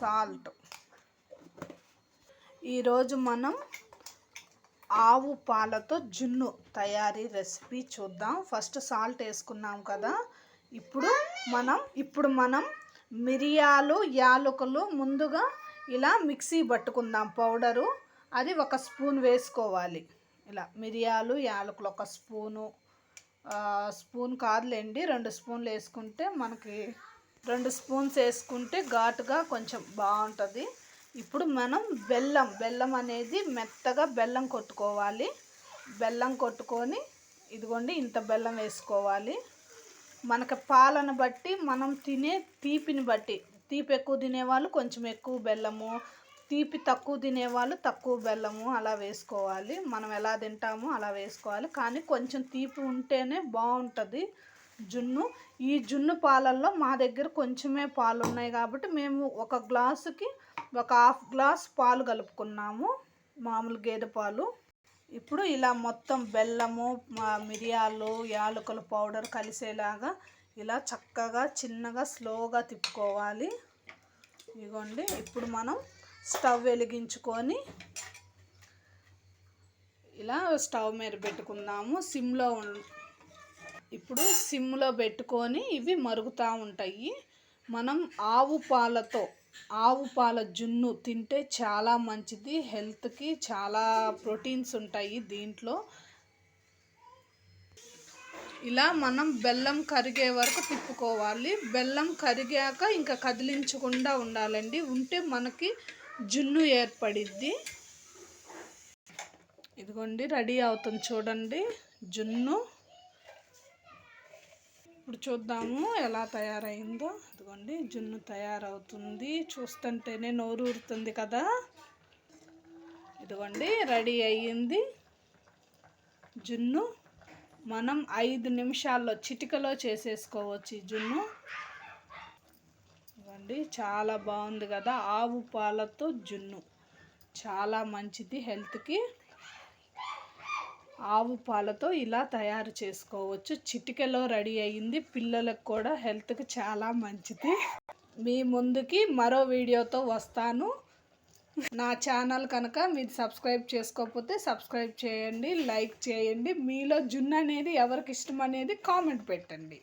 Salt. ఈరోజు మనం ఆవు పాలతో జున్ను తయారీ రెసిపీ చూద్దాం. ఫస్ట్ సాల్ట్ వేసుకున్నాం కదా. ఇప్పుడు మనం ఇప్పుడు మనం మిరియాలు యాలకులు ముందుగా ఇలా మిక్సీ పట్టుకుందాం పౌడరు. అది ఒక స్పూన్ వేసుకోవాలి. ఇలా మిరియాలు యాలకులు ఒక స్పూను స్పూన్ కాదులేండి రెండు స్పూన్లు వేసుకుంటే మనకి రెండు స్పూన్స్ వేసుకుంటే ఘాటుగా కొంచెం బాగుంటుంది. ఇప్పుడు మనం బెల్లం బెల్లం అనేది మెత్తగా బెల్లం కొట్టుకోవాలి. బెల్లం కొట్టుకొని ఇదిగోండి ఇంత బెల్లం వేసుకోవాలి. మనకి పాలను బట్టి మనం తినే తీపిని బట్టి తీపి ఎక్కువ తినేవాళ్ళు కొంచెం ఎక్కువ బెల్లము తీపి తక్కువ తినేవాళ్ళు తక్కువ బెల్లము అలా వేసుకోవాలి. మనం ఎలా తింటామో అలా వేసుకోవాలి. కానీ కొంచెం తీపి ఉంటేనే బాగుంటుంది. జున్ను. ఈ జున్ను పాలల్లో మా దగ్గర కొంచెమే పాలు ఉన్నాయి కాబట్టి మేము ఒక గ్లాసుకి ఒక హాఫ్ గ్లాస్ పాలు కలుపుకున్నాము మామూలు గేదె పాలు. ఇప్పుడు ఇలా మొత్తం బెల్లము మిరియాలు యాలకుల పౌడర్ కలిసేలాగా ఇలా చక్కగా చిన్నగా స్లోగా తిప్పుకోవాలి. ఇదిగోండి ఇప్పుడు మనం స్టవ్ వెలిగించుకొని ఇలా స్టవ్ మీద పెట్టుకుందాము. సిమ్లో ఇప్పుడు సిమ్లో పెట్టుకొని ఇవి మరుగుతూ ఉంటాయి. మనం ఆవు పాలతో ఆవు పాల జున్ను తింటే చాలా మంచిది. హెల్త్కి చాలా ప్రోటీన్స్ ఉంటాయి దీంట్లో. ఇలా మనం బెల్లం కరిగే వరకు తిప్పుకోవాలి. బెల్లం కరిగాక ఇంకా కదిలించకుండా ఉండాలండి. ఉంటే మనకి జున్ను ఏర్పడిద్ది. ఇదిగోండి రెడీ అవుతుంది చూడండి. జున్ను ఇప్పుడు చూద్దాము ఎలా తయారైందో. ఇదిగోండి జున్ను తయారవుతుంది. చూస్తుంటేనే నోరు ఊరుతుంది కదా. ఇదిగోండి రెడీ అయ్యింది జున్ను. మనం ఐదు నిమిషాల్లో చిటికలో చేసేసుకోవచ్చు ఈ జున్ను. ఇవ్వండి చాలా బాగుంది కదా ఆవు పాలతో జున్ను. చాలా మంచిది హెల్త్కి. ఆవు పాలతో ఇలా తయారు చేసుకోవచ్చు. చిటికెలో రెడీ అయ్యింది పిల్లలకు కూడా హెల్త్కి చాలా మంచిది. మీ ముందుకి మరో వీడియోతో వస్తాను. నా ఛానల్ కనుక మీరు సబ్స్క్రైబ్ చేసుకోకపోతే సబ్స్క్రైబ్ చేయండి లైక్ చేయండి. మీలో జున్ను అనేది ఎవరికి ఇష్టం అనేది కామెంట్ పెట్టండి.